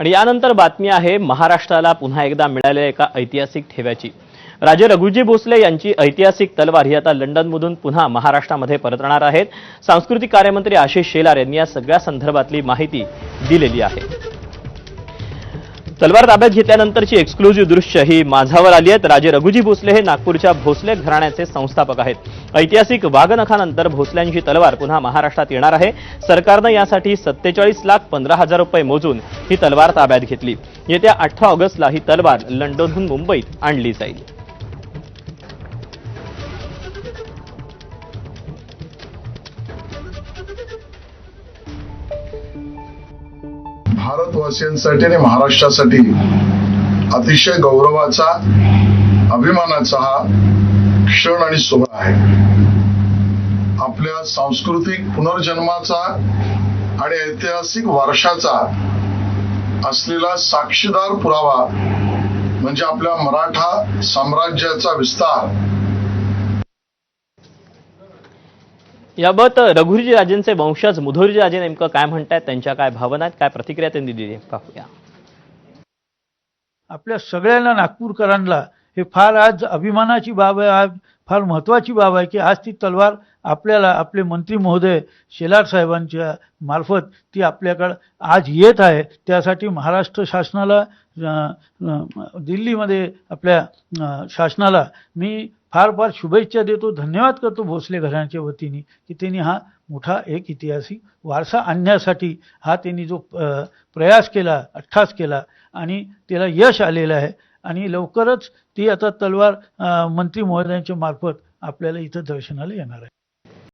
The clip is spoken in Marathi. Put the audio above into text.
आणि यानंतर बातमी आहे महाराष्ट्राला पुन्हा एकदा मिळालेल्या एका ऐतिहासिक ठेव्याची. राजे रघुजी भोसले यांची ऐतिहासिक तलवार ही आता लंडनमधून पुन्हा महाराष्ट्रामध्ये परतणार आहेत. सांस्कृतिक कार्यमंत्री आशिष शेलार यांनी या सगळ्या संदर्भातली माहिती दिलेली आहे. तलवार ताब्यात घेतल्यानंतरची एक्सक्लुझिव्ह दृश्य ही माझावर आली आहेत. राजे रघुजी भोसले हे नागपूरच्या भोसले घराण्याचे संस्थापक आहेत. ऐतिहासिक वाघनखानंतर भोसल्यांची तलवार पुन्हा महाराष्ट्रात येणार आहे. सरकारनं यासाठी सत्तेचाळीस लाख पंधरा हजार रुपये मोजून ही तलवार ताब्यात घेतली. येत्या अठरा ऑगस्टला ही तलवार लंडनहून मुंबईत आणली जाईल. भारतवासियांसाठी आणि महाराष्ट्रासाठी अतिशय गौरवाचा अभिमानाचा हा क्षण आणि सोहळा आहे. आपल्या सांस्कृतिक पुनर्जन्माचा आणि ऐतिहासिक वारशाचा असलेला साक्षीदार पुरावा म्हणजे आपल्या मराठा साम्राज्याचा विस्तार. याबाबत रघुजी राजेंचे वंशज मुधोरीजी राजे नेमकं काय म्हणतायत त्यांच्या काय भावना आहेत काय प्रतिक्रिया त्यांनी दिली? पाहूया. आपल्या सगळ्यांना नागपूरकरांना हे फार आज अभिमानाची बाब आहे आज फार महत्त्वाची बाब आहे की आज ती तलवार आपल्याला आपले मंत्री महोदय शेलार साहेबांच्या मार्फत ती आपल्याकडं आज येत आहे. त्यासाठी महाराष्ट्र शासनाला दिल्लीमध्ये आपल्या शासनाला मी फार फार शुभेच्छा देतो. धन्यवाद करतो भोसले घराण्याच्या वतीने की त्यांनी हा मोठा एक ऐतिहासिक वारसा आणण्यासाठी हा त्यांनी जो प्रयास केला अठ्ठास केला आणि त्याला यश आलेलं आहे. आणि लवकरच ती आता तलवार मंत्री महोदयांच्या मार्फत आपल्याला इथं दर्शनाला येणार आहे.